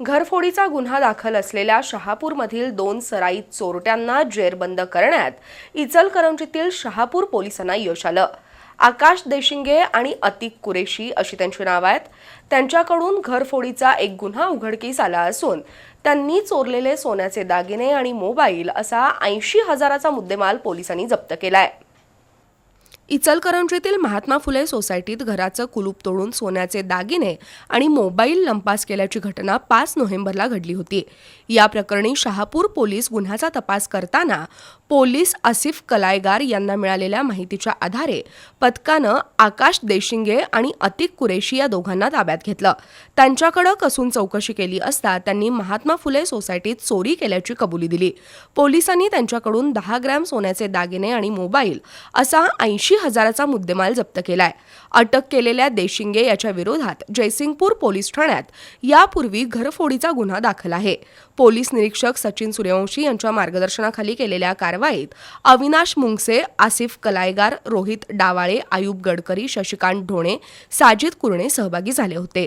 घरफोडीचा गुन्हा दाखल असलेल्या शहापूरमधील दोन सराई चोरट्यांना जेरबंद करण्यात इचलकरंजीतील शहापूर पोलिसांना यश आलं. आकाश देशिंगे आणि अतिक कुरेशी अशी त्यांची नावं आहेत. त्यांच्याकडून घरफोडीचा एक गुन्हा उघडकीस आला असून त्यांनी चोरलेले सोन्याचे दागिने आणि मोबाईल असा ऐंशी हजाराचा मुद्देमाल पोलिसांनी जप्त केला आहे इचलकरंजीतील महात्मा फुले सोसायटीत घराचं कुलूप तोडून सोन्याचे दागिने आणि मोबाईल लंपास केल्याची घटना पाच नोव्हेंबरला घडली होती. या प्रकरणी शहापूर पोलीस गुन्ह्याचा तपास करताना पोलीस आसिफ कलायगार यांना मिळालेल्या माहितीच्या आधारे पथकानं आकाश देशिंगे आणि अतिक कुरेशी या दोघांना ताब्यात घेतलं. त्यांच्याकडे कसून चौकशी केली असता त्यांनी महात्मा फुले सोसायटीत चोरी केल्याची कबुली दिली. पोलिसांनी त्यांच्याकडून दहा ग्रॅम सोन्याचे दागिने आणि मोबाईल असा ऐंशी ऐंशी हजाराचा मुद्देमाल जप्त केलाय. अटक केलेल्या देशिंगे याच्या विरोधात जयसिंगपूर पोलीस ठाण्यात यापूर्वी घरफोडीचा गुन्हा दाखल आहे. पोलीस निरीक्षक सचिन सूर्यवंशी यांच्या मार्गदर्शनाखाली केलेल्या कारवाईत अविनाश मुंगसे आसिफ कलायगार रोहित डावाळे आयुब गडकरी शशिकांत ढोणे साजिद कुरणे सहभागी झाले होते.